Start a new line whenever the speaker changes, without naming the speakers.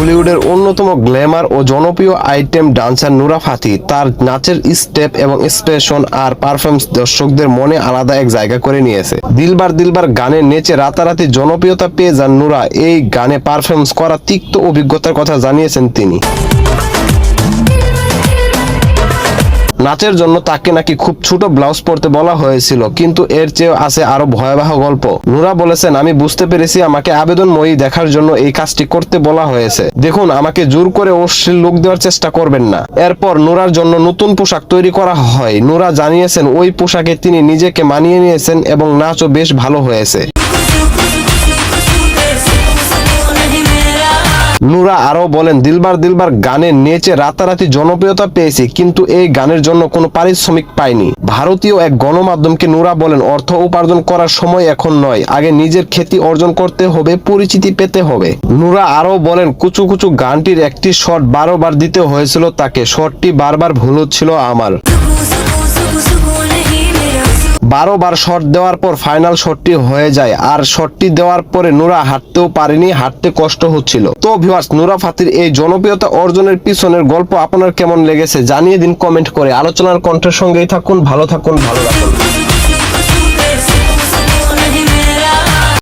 বলিউডের অন্যতম গ্ল্যামার ও জনপ্রিয় আইটেম ডান্সার নুরা ফাতি। তার নাচের স্টেপ এবং এক্সপ্রেশন আর পারফরমেন্স দর্শকদের মনে আলাদা এক জায়গা করে নিয়েছে। দিলবার দিলবার গানে নেচে রাতারাতি জনপ্রিয়তা পেয়ে যান নুরা। এই গানে পারফরমেন্স করা তিক্ত অভিজ্ঞতার কথা জানিয়েছেন তিনি। নাচের জন্য তাকে নাকি খুব ছোট ব্লাউজ পরতে বলা হয়েছিল, কিন্তু এর চেয়ে আছে আরও ভয়াবহ গল্প। নুরা বলেছেন, আমি বুঝতে পেরেছি আমাকে আবেদনময়ী দেখার জন্য এই কাজটি করতে বলা হয়েছে। দেখুন, আমাকে জোর করে অশ্লীল লোক দেওয়ার চেষ্টা করবেন না। এরপর নুরার জন্য নতুন পোশাক তৈরি করা হয়। নুরা জানিয়েছেন, ওই পোশাকে তিনি নিজেকে মানিয়ে নিয়েছেন এবং নাচও বেশ ভালো হয়েছে। নুরা আরও বলেন, দিলবার দিলবার গানে নেচে রাতারাতি জনপ্রিয়তা পেয়েছি, কিন্তু এই গানের জন্য কোনো পারিশ্রমিক পাইনি। ভারতীয় এক গণমাধ্যমকে নুরা বলেন, অর্থ উপার্জন করার সময় এখন নয়, আগে নিজের খ্যাতি অর্জন করতে হবে, পরিচিতি পেতে হবে। নুরা আরও বলেন, কুচু কুচু গানটির একটি শট বারোবার দিতে হয়েছিল তাকে, শটটি বারবার ভুল হচ্ছিল আমার। বারো বার শট দেওয়ার পর ফাইনাল শটটি হয়ে যায়। আর শটটি দেওয়ার পরে নুরা হাঁটতেও পারেনি, হাঁটতে কষ্ট হচ্ছিল। তো ভিউয়ার্স নুরা ফাতির এই জনপ্রিয়তা অর্জনের পিছনের গল্প আপনার কেমন লেগেছে জানিয়ে দিন কমেন্ট করে। আলোচনার কণ্ঠের সঙ্গেই থাকুন, ভালো থাকুন, ভালো রাখুন।